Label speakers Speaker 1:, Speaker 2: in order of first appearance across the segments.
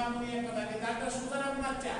Speaker 1: memahami yang telah kita ada sudah membaca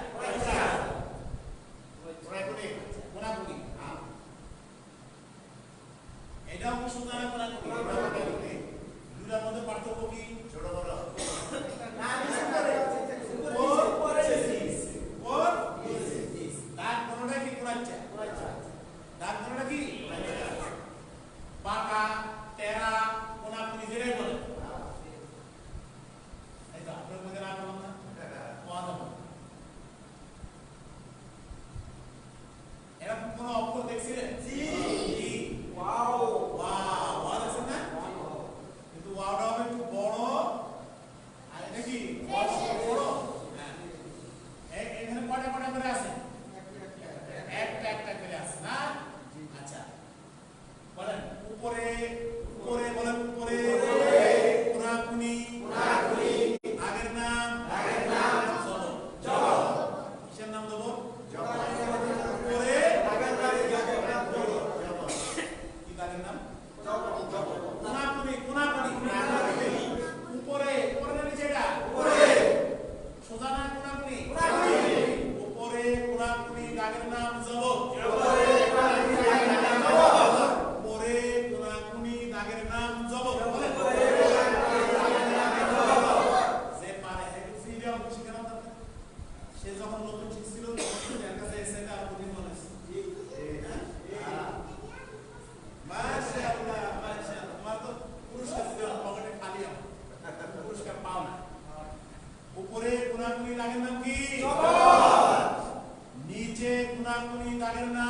Speaker 1: Nagana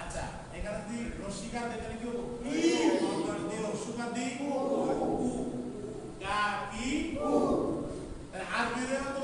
Speaker 1: আচ্ছা এখানে দি রসিকান্ত এখানে কি হব সুকান্তি কা কি আরবিতে তো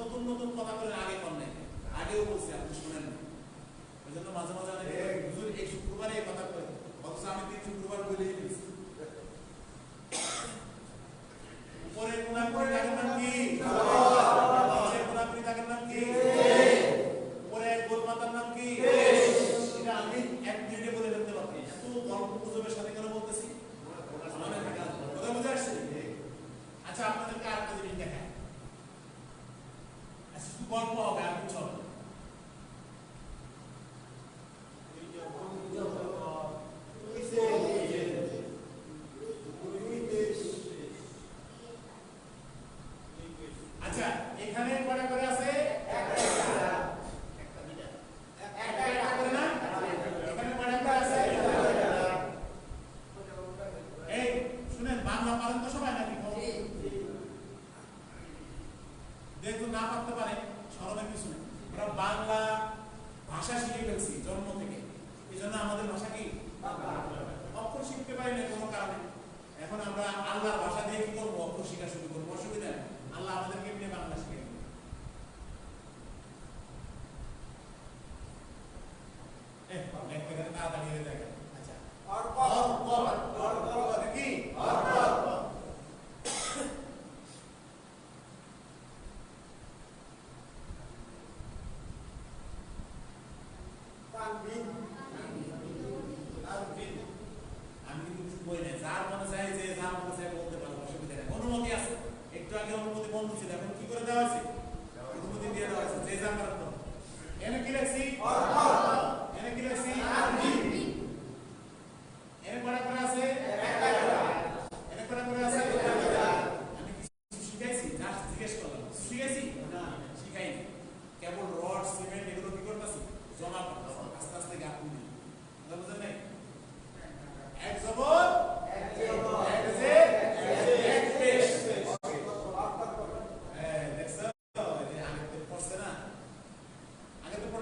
Speaker 1: নতুন নতুন কথা করে আগে কর নাই। আগেও বলছি আপনি শোনেন না ওই জন্য মাঝে মাঝে অনেক এই। শুক্রবারে এই কথা করে অথচ আমি তিন শুক্রবার বলেই দিয়েছি one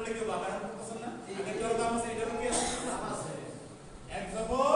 Speaker 1: করলে না এটার দাম আছে এটারও কি? আছে এক জবর